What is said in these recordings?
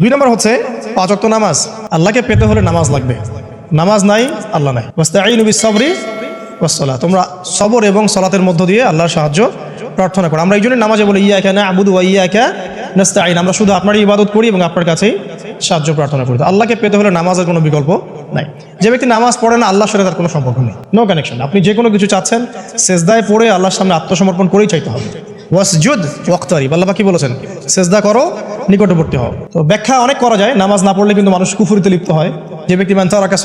দুই নম্বর হচ্ছে পাঁচ অক্ত নামাজ। আল্লাহকে পেতে হলে নামাজ লাগবে। নামাজ নাই, আল্লাহ নাই। ওয়াস্তাঈনু বিস-সাবরি ওয়াস-সালাহ তোমরা সবর এবং সলাতের মধ্য দিয়ে আল্লাহর সাহায্য প্রার্থনা করো। আমরা এই জন্য নামাজে বলি, ইয়াকা না'বুদু ওয়া ইয়াকা নাস্তাঈন। আমরা শুধু আপনারই ইবাদত করি এবং আপনার কাছেই সাহায্য প্রার্থনা করি। আল্লাহকে পেতে হলে নামাজের কোনো বিকল্প নাই। যে ব্যক্তি নামাজ পড়ে না, আল্লাহর সাথে তার কোনো সম্পর্ক নেই। নো কানেকশন আপনি যে কোনো কিছু চাচ্ছেন, সেজদায় পড়ে আল্লাহর সামনে আত্মসমর্পণ করেই চাইতে হবে। ওয়াসজুদ ওয়াক্তারিব। আল্লাহ কি বলেছেন? সেজদা করো নিকটবর্তী হও। তো ব্যাখ্যা অনেক করা যায়, নামাজ না পড়লে কিন্তু মানুষ কুফুরিতে লিপ্ত হয়। যে ব্যক্তি মান তারাকা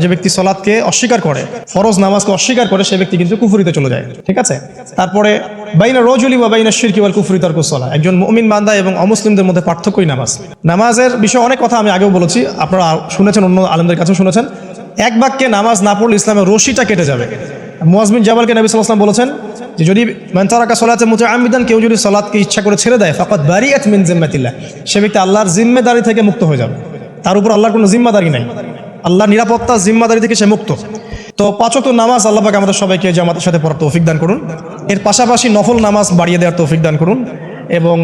যে ব্যক্তি সলাতকে অস্বীকার করে, ফরজ নামাজকে অস্বীকার করে, সে ব্যক্তি কিন্তু কুফুরিতে চলে যায়। ঠিক আছে? তারপরে, বাইনা রজুলি বা বাইনা শিরকি ওয়াল কুফরি তারকু সলা। একজন মুমিন বান্দা এবং অমুসলিমদের মধ্যে পার্থক্যই নামাজ। নামাজের বিষয়ে অনেক কথা আমি আগেও বলেছি, আপনারা শুনেছেন, অন্য আলমদের কাছেও শুনেছেন। এক বাক্যে নামাজ না পড়লে ইসলামের রশিটা কেটে যাবে। মুয়াজমিন জাবালকে নবী ওয়াসাল্লাম বলেছেন যে যদি মানতারাকা সলাতে মুতে আমিদান কেউ যদি সলাৎকে ইচ্ছা করে ছেড়ে দেয় ফাকাত বারিয়াত মিন জিম্মাতিল্লাহ, সে ব্যক্তি আল্লাহর জিম্মেদারি থেকে মুক্ত হয়ে যাবে। তার উপর আল্লাহর কোনো জিম্মাদারি নাই। আল্লাহর নিরাপত্তা জিম্মাদারি থেকে সে মুক্ত। তো পাঁচত নামাজ আল্লাহকে আমাদের সবাইকে জামাতের সাথে পড়ার তৌফিক দান করুন। এর পাশাপাশি নফল নামাজ বাড়িয়ে দেওয়ার তৌফিক দান করুন এবং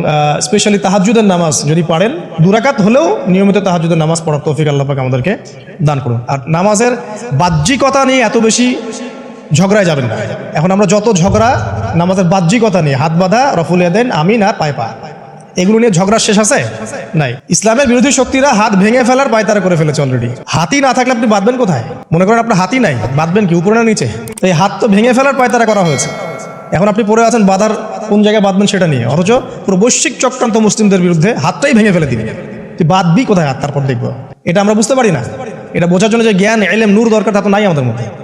স্পেশালি তাহাজুদের নামাজ যদি পারেন দুরাকাত হলেও নিয়মিত তাহাজুদের নামাজ পড়ার তৌফিক আল্লাহ পাক আমাদেরকে দান করুন। আর নামাজের বাহ্যিকতা নিয়ে এত বেশি ঝগড়ায় যাবেন না। এখন আমরা যত ঝগড়া, নামাজের বাহ্যিকতা নিয়ে, হাত বাঁধা, রফুলিয়া দেন আমি না পায় পা। এগুলো নিয়ে ঝগড়া শেষ আছে? নাই। ইসলামের বিরোধী শক্তিরা হাত ভেঙে ফেলার পায়তারা করে ফেলেছে অলরেডি হাতি না থাকলে আপনি বাঁধবেন কোথায়? মনে করেন আপনার হাতি নাই, বাঁধবেন কি, উপরে না নিচে? তো এই হাত তো ভেঙে ফেলার পায়তারা করা হয়েছে। এখন আপনি পড়ে আছেন বাধার কোন জায়গায় বাঁধবেন সেটা নিয়ে। অথচ পুরো বৈশ্বিক চক্রান্ত মুসলিমদের বিরুদ্ধে হাতটাই ভেঙে ফেলে দিবি। তুই বাঁধবি কোথায় হাত? তারপর দেখব। এটা আমরা বুঝতে পারি না। এটা বোঝার জন্য যে জ্ঞান, এলেম, নূর দরকার তা তো নাই আমাদের মধ্যে।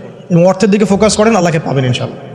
এবং অর্থের দিকে ফোকাস করেন আল্লাহকে পাবেন ইনশাআল্লাহ।